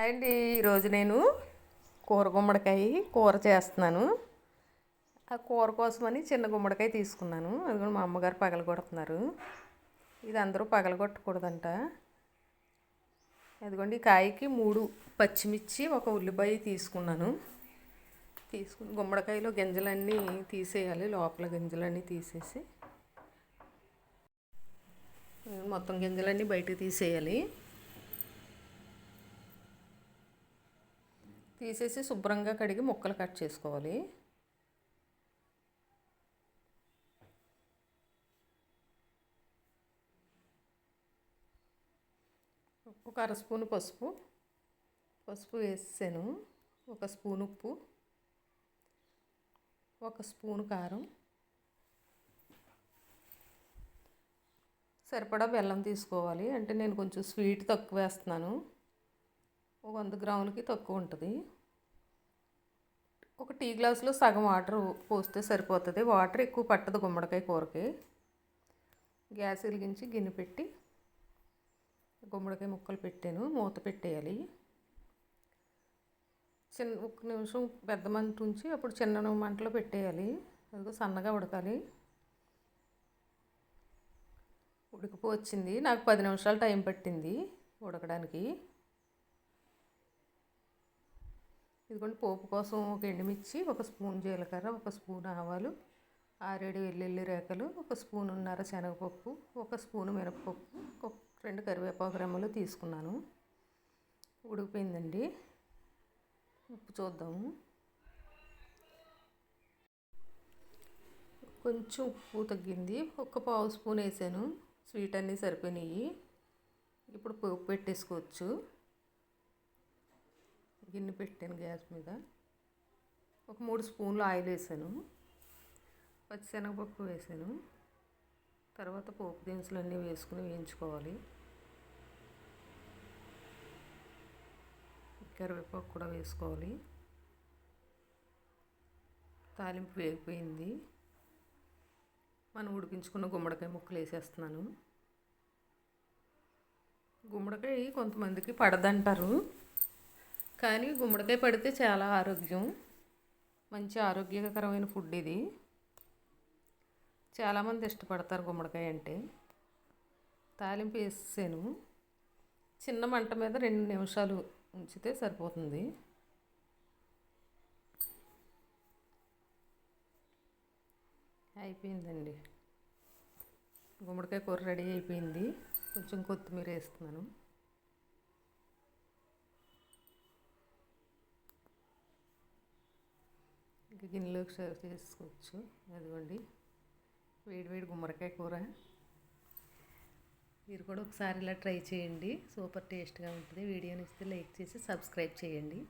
అండి ఈరోజు నేను కూర గుమ్మడికాయ కూర చేస్తున్నాను. ఆ కూర కోసమని చిన్న గుమ్మడికాయ తీసుకున్నాను. అది కూడా మా అమ్మగారు పగలగొడుతున్నారు ఇది అందరూ పగలగొట్టకూడదంట అదిగోండి ఈ కాయకి మూడు పచ్చిమిర్చి ఒక ఉల్లిపాయ తీసుకున్నాను. తీసుకుని గుమ్మడికాయలో గింజలన్నీ తీసేయాలి లోపల గింజలన్నీ తీసేసి. మొత్తం గింజలన్నీ బయటకు తీసేయాలి. తీసేసి శుభ్రంగా కడిగి ముక్కలు కట్ చేసుకోవాలి. ఒక అర స్పూన్ పసుపు పసుపు వేసాను ఒక స్పూన్ ఉప్పు ఒక స్పూన్ కారం సరిపడా బెల్లం తీసుకోవాలి. అంటే నేను కొంచెం స్వీట్ తక్కువ వేస్తున్నాను. వంద గ్రాములకి తక్కువ ఉంటుంది. ఒక టీ గ్లాసులో సగం వాటర్ పోస్తే సరిపోతుంది. వాటర్ ఎక్కువ పట్టదు గుమ్మడికాయ కూరకి. గ్యాస్ వెలిగించి గిన్నె పెట్టి గుమ్మడికాయ ముక్కలు పెట్టాను. మూత పెట్టేయాలి. చిన్న ఒక నిమిషం పెద్ద మంట ఉంచి అప్పుడు చిన్న మంటలో పెట్టేయాలి. అది సన్నగా ఉడకాలి. ఉడికిపోవచ్చింది నాకు పది నిమిషాలు టైం పట్టింది ఉడకడానికి. ఇదిగోండి పోపు కోసం ఒక ఎండుమిర్చి ఒక స్పూన్ జీలకర్ర ఒక స్పూన్ ఆవాలు ఆరేడు వెల్లుల్లి రేఖలు ఒక స్పూన్ ఉన్నర శనగపప్పు ఒక స్పూన్ మినపప్పు ఒక రెండు కరివేపాకు రెమ్మలు తీసుకున్నాను. ఉడికిపోయిందండి. ఉప్పు చూద్దాము. కొంచెం ఉప్పు తగ్గింది. ఒక పావు స్పూన్ వేసాను. స్వీట్ అన్నీ సరిపోయినాయి. ఇప్పుడు పోపు పెట్టేసుకోవచ్చు. గిన్నె పెట్టాను గ్యాస్ మీద. ఒక మూడు స్పూన్లు ఆయిల్ వేసాను. పచ్చిశనగపప్పు వేసాను. తర్వాత పోపు దినుసులు అన్నీ వేసుకుని వేయించుకోవాలి. కరివేపాకు కూడా వేసుకోవాలి. తాలింపు వేగిపోయింది. మనం ఉడికించుకున్న గుమ్మడికాయ ముక్కలు వేసేస్తున్నాను. గుమ్మడికాయ కొంతమందికి పడదంటారు. కానీ గుమ్మడికాయ పడితే చాలా ఆరోగ్యం. మంచి ఆరోగ్యకరమైన ఫుడ్ ఇది. చాలామంది ఇష్టపడతారు గుమ్మడికాయ అంటే. తాలింపు వేసాను. చిన్న మంట మీద రెండు నిమిషాలు ఉంచితే సరిపోతుంది. అయిపోయిందండి. గుమ్మడికాయ కూర రెడీ అయిపోయింది. కొంచెం కొత్తిమీర వేస్తున్నాను. గిన్నెలోకి సర్వ్ చేసుకోవచ్చు. అదిగోండి. వేడి వేడి గుమ్మడికాయ కూర. మీరు కూడా ఒకసారి ఇలా ట్రై చేయండి. సూపర్ టేస్ట్గా ఉంటుంది. వీడియోని ఇస్తే లైక్ చేసి సబ్స్క్రైబ్ చేయండి.